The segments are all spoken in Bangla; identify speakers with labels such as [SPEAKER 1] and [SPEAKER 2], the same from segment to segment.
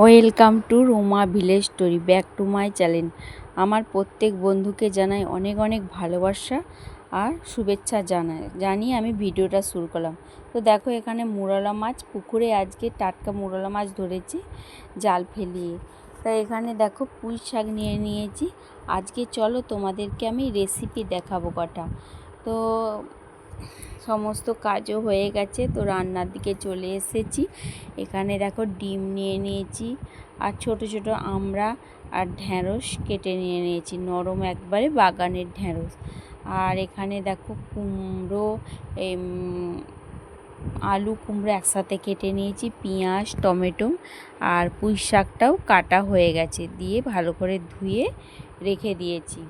[SPEAKER 1] Welcome to Roma village story, back to my channel. আমার প্রত্যেক বন্ধুকে জানাই অনেক অনেক ভালোবাসা আর শুভেচ্ছা জানাই, জানিয়ে আমি ভিডিওটা শুরু করলাম। তো দেখো এখানে মুরলা মাছ, পুকুরে আজকে টাটকা মুরলা মাছ ধরেছি, জাল ফেলিয়ে। তা এখানে দেখো পুঁই শাক নিয়ে নিয়েছি। আজকে চলো তোমাদেরকে আমি রেসিপি দেখাবো কটা। তো সমস্ত কাজও হয়ে গেছে, তো রান্নার দিকে চলে এসেছি। এখানে দেখো ডিম নিয়ে নিয়েছি, আর ছোট ছোট আমরা আর ঢ্যাঁড়স কেটে নিয়ে নিয়েছি, নরম একবারে বাগানের ঢ্যাঁড়স। আর এখানে দেখো কুমড়ো আলু কুমড়ো একসাথে কেটে নিয়েছি, পেঁয়াজ, টমেটো, আর পুঁই শাকটাও কাটা হয়ে গেছে, দিয়ে ভালো করে ধুয়ে রেখে দিয়েছি।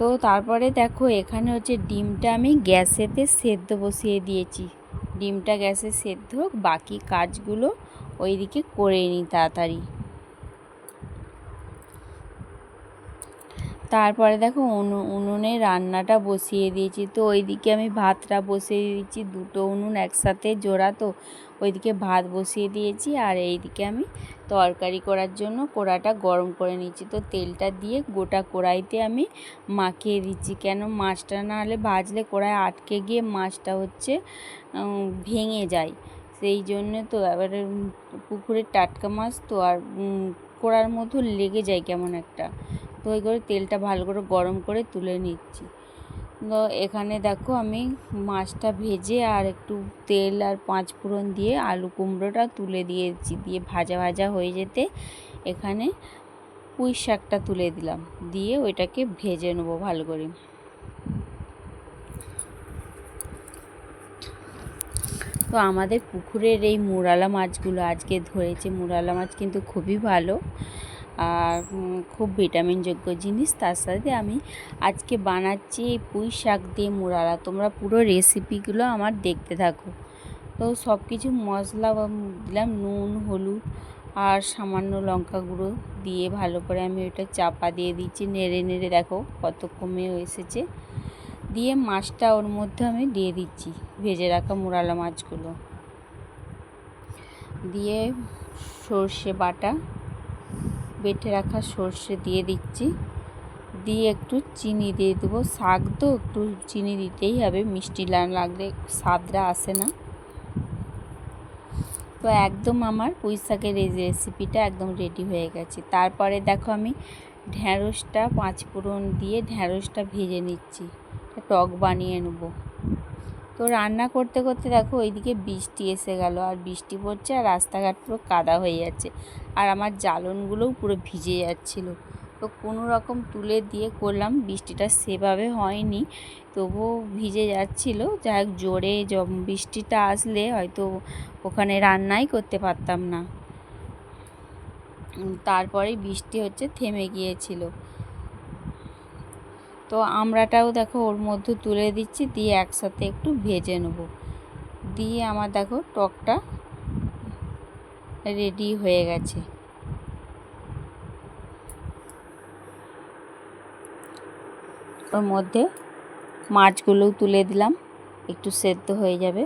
[SPEAKER 1] তো তারপরে দেখো, এখানে হচ্ছে ডিমটা আমি গ্যাসেতে সেদ্ধ বসিয়ে দিয়েছি। ডিমটা গ্যাসে সেদ্ধ বাকি কাজগুলো ওইদিকে করে নিই তাড়াতাড়ি। তারপরে দেখো উনুনে রান্নাটা বসিয়ে দিয়েছি। তো ওইদিকে আমি ভাতটা বসিয়ে দিয়েছি, দুটো উনুন একসাথে জোড়া তো। ওইদিকে ভাত বসিয়ে দিয়েছি আর এইদিকে আমি তরকারি করার জন্য কড়াটা গরম করে নিচ্ছি তো তেলটা দিয়ে গোটা কড়াইতে আমি মাখিয়ে দিচ্ছি। কেন মাছটা না হলে ভাজলে কড়াই আটকে গিয়ে মাছটা হচ্ছে ভেঙে যায়। সেই জন্য তো এবারে পুকুরের টাটকা মাছ তো আর কড়ার মধ্যে লেগে যায় কেমন একটা। তো ওই করে তেলটা ভালো করে গরম করে তুলে নিচ্ছি। তো এখানে দেখো আমি মাছটা ভেজে আর একটু তেল আর পাঁচ ফোড়ন দিয়ে আলু কুমড়োটা তুলে দিয়েছি, দিয়ে ভাজা ভাজা হয়ে যেতে এখানে পুঁই শাকটা তুলে দিলাম, দিয়ে ওইটাকে ভেজে নেব ভালো করে। তো আমাদের পুকুরের এই মুরালা মাছগুলো আজকে ধরেছে, মুরালা মাছ কিন্তু খুবই ভালো। খুব ভিটামিনযোগ্য জিনিস। তার সাথে আমি আজকে বানাচ্ছি এই পুঁই শাক দিয়ে মুরালা তোমরা পুরো রেসিপিগুলো আমার দেখতে থাকো। তো সব কিছু মশলা দিলাম নুন, হলুদ আর সামান্য লঙ্কা গুঁড়ো দিয়ে ভালো করে আমি ওটা চাপা দিয়ে দিচ্ছি। নেড়ে নেড়ে দেখো কত কমে এসেছে। দিয়ে মাছটা ওর মধ্যে আমি দিয়ে দিচ্ছি ভেজে রাখা মুরালা মাছগুলো। দিয়ে সর্ষে বাটা বেটে রাখা সর্ষে দিয়ে দিচ্ছি। দিয়ে একটু চিনি দিয়ে দেবো। শাক তো একটু চিনি দিতেই হবে, মিষ্টি লাগলে স্বাদটা আসে না। তো একদম আমার পুঁই শাকের এই রেসিপিটা একদম রেডি হয়ে গেছে। তারপরে দেখো আমি ঢ্যাঁড়সটা পাঁচ ফোড়ন দিয়ে ঢ্যাঁড়সটা ভেজে নিচ্ছি। টক বানিয়ে নেব। তো রান্না করতে করতে দেখো ওইদিকে বৃষ্টি এসে গেল, আর বৃষ্টি পড়ছে আর রাস্তাঘাট পুরো কাদা হয়ে যাচ্ছে। আর আমার জ্বালনগুলোও পুরো ভিজে যাচ্ছিল। তো কোনো রকম তুলে দিয়ে করলাম, বৃষ্টিটা সেভাবে হয়নি, তবুও ভিজে যাচ্ছিল। যাই হোক, জোরে বৃষ্টিটা আসলে হয়তো ওখানে রান্নাই করতে পারতাম না। তারপরে বৃষ্টি হচ্ছে, থেমে গিয়েছিল। তো আমড়াটাও দেখো ওর মধ্যে তুলে দিচ্ছি, দিয়ে একসাথে একটু ভেজে নেব। দিয়ে আমার দেখো টকটা রেডি হয়ে গেছে। ওর মধ্যে মাছগুলোও তুলে দিলাম, একটু সেদ্ধ হয়ে যাবে।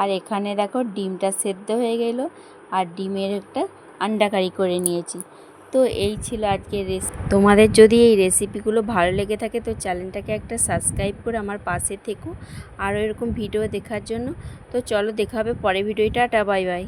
[SPEAKER 1] আর এখানে দেখো ডিমটা সেদ্ধ হয়ে গেল, আর ডিমের একটা আন্ডা কারি করে নিয়েছি। তো এই ছিল আজকের রেসিপি তোমাদের যদি এই রেসিপিগুলো ভালো লেগে থাকে, তো চ্যানেলটাকে একটা সাবস্ক্রাইব করে আমার পাশে থেকো। আরও এরকম ভিডিও দেখার জন্য। তো চলো দেখাবে পরে ভিডিওটা টা বাই বাই